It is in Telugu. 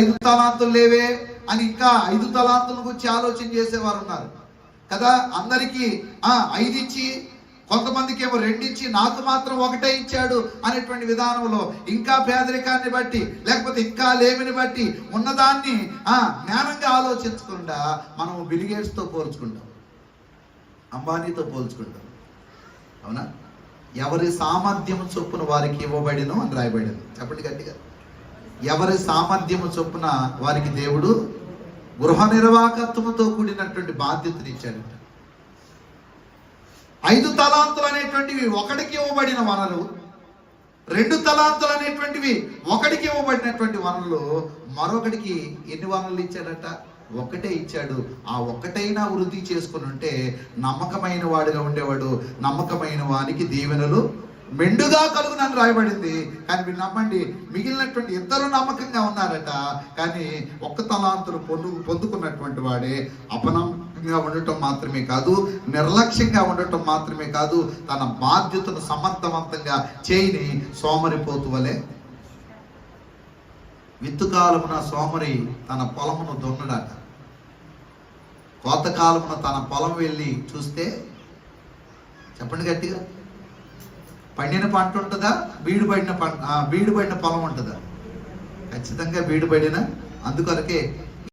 ఐదు తలాంతులు లేవే అని ఇంకా ఐదు తలాంతుల గురించి ఆలోచన చేసేవారు ఉన్నారు కదా అందరికీ ఆ ఐదు ఇచ్చి కొంతమందికి ఏమో రెండిచ్చి నాకు మాత్రం ఒకటే ఇచ్చాడు అనేటువంటి విధానంలో ఇంకా పేదరికాన్ని బట్టి లేకపోతే ఇంకా లేమిని బట్టి ఉన్నదాన్ని ఆ జ్ఞానంగా ఆలోచించకుండా మనం బిలిగేట్స్తో పోల్చుకుంటాం. అంబానీతో పోల్చుకుంటాం. అవునా? ఎవరి సామర్థ్యం చొప్పున వారికి ఇవ్వబడినో అని రాయబడింది. చెప్పండి గట్టిగా. ఎవరి సామర్థ్యము చొప్పున వారికి దేవుడు గృహ నిర్వాహకత్వముతో కూడినటువంటి బాధ్యతను ఇచ్చాడు. ఐదు తలాంతులు అనేటువంటివి ఒకడికి ఇవ్వబడిన వనరు రెండు తలాంతులు అనేటువంటివి ఒకడికి ఇవ్వబడినటువంటి వనరులు మరొకడికి ఎన్ని వనరులు ఇచ్చాడట? ఒక్కటే ఇచ్చాడు. ఆ ఒక్కటైనా వృద్ధి చేసుకుని ఉంటే నమ్మకమైన వాడిగా ఉండేవాడు. నమ్మకమైన వానికి దీవెనలు మెండుగా కలుగునని రాయబడింది. కానీ మీరు నమ్మండి మిగిలినటువంటి ఇద్దరు నమ్మకంగా ఉన్నారట. కానీ ఒక్క తలాంతులు పొందు పొందుకున్నటువంటి వాడే అపనమ్మకంగా ఉండటం మాత్రమే కాదు నిర్లక్ష్యంగా ఉండటం మాత్రమే కాదు తన బాధ్యతను సమర్థవంతంగా చేయని సోమరిపోతు వలె విత్తుకాలమున సోమరి తన పొలమును దున్నడాట. కోతకాలమున తన పొలం వెళ్ళి చూస్తే చెప్పండి గట్టిగా. పండిన పంట ఉంటుందా? బీడు పడిన పంట బీడు పడిన పొలం ఉంటుందా? ఖచ్చితంగా బీడు పడిన అందుకొరకే